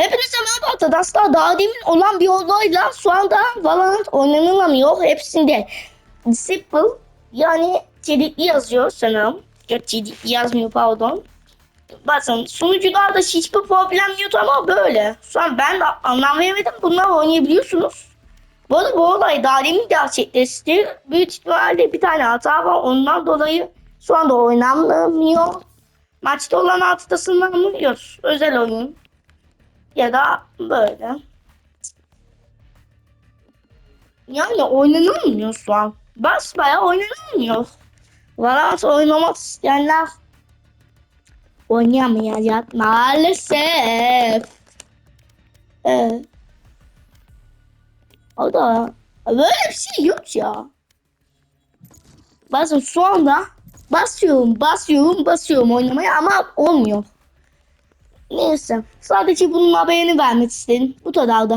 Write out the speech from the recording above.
Hepinize merhaba arkadaşlar. Daha demin olan bir olayla şu anda Valorant oynanılamıyor. Hepsinde Disciple yani çelikli yazıyor sanırım. Yok çelikli yazmıyor pardon. Bakın sunucularda hiçbir problem yok ama böyle. Şu an ben de anlam veremedim. Bunlar oynayabiliyorsunuz. Bu arada bu olay daha demin gerçekleşti. Büyük ihtimalle bir tane hata var. Ondan dolayı şu anda oynanmıyor. Maçta olan haftasından anlıyoruz. Özel oyun. Ya da böyle. Yani oynanılmıyor şu an. Basbaya oynanılmıyor. Valorant oynamak isteyenler oynayamayacak maalesef. Evet. O da böyle bir şey yok ya. Bazen şu anda basıyorum, basıyorum, basıyorum oynamaya ama olmuyor. Neyse. Sadece bunun haberini vermek istedim. Bu kadar da.